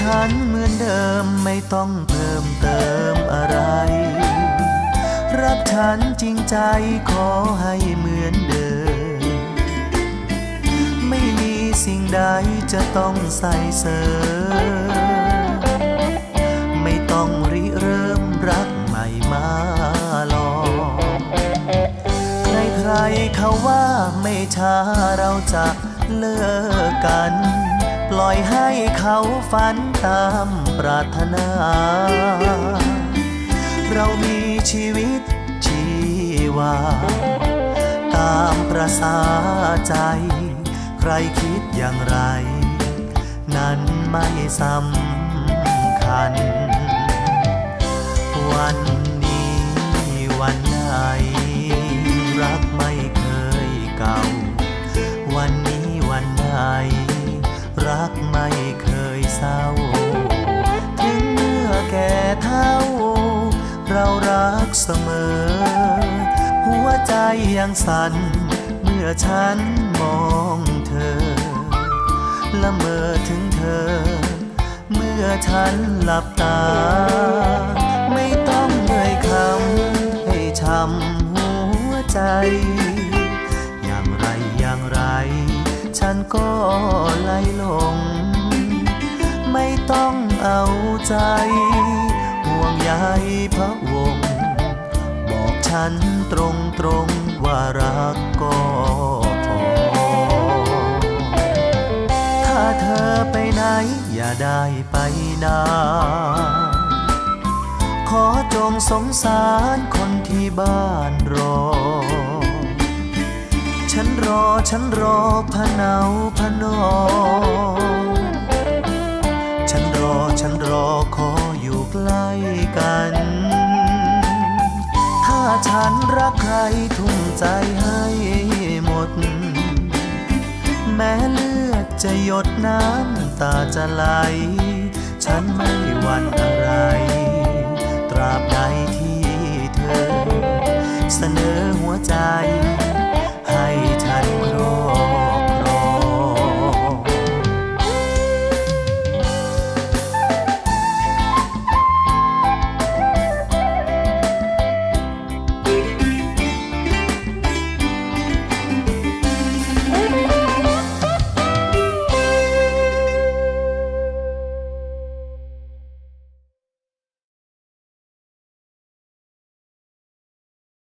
ฉันเหมือนเดิมไม่ต้องเพิ่มเติมอะไร รักฉันจริงใจขอให้เหมือนเดิม ไม่มีสิ่งใดจะต้องใส่เสริมไม่ต้องริเริ่มรักใหม่มาหลอกใครๆเขาว่าไม่ช้าเราจะเลิกกัน ล่อยให้เขาฝันตามปรารถนา เรามีชีวิตชีวา ตามประสาใจ ใครคิดอย่างไร นั้นไม่สำคัญ วันนี้วันไหน เรารักเสมอ หัวใจยังสั่นเมื่อฉันมองเธอ ละเมอถึงเธอ เมื่อฉันหลับตา ไม่ต้องเอ่ยคำให้ช้ำหัวใจ อย่างไรอย่างไร ฉันก็ไหลลง ไม่ต้องเอาใจ งใยพระวงศ์บอกฉันตรงตรงๆว่ารักก็พอ ถ้าเธอไปไหนอย่าได้ไปนานขอจงสงสารคนที่บ้านรอ ฉันรอฉันรอพะเนาพะนอฉันรอ ฉันรอขออยู่ใกล้กัน ถ้าฉันรักใครทุ่มใจให้หมด แม้เลือดจะหยดน้ำตาจะไหล ฉันไม่หวั่นอะไร ตราบใดที่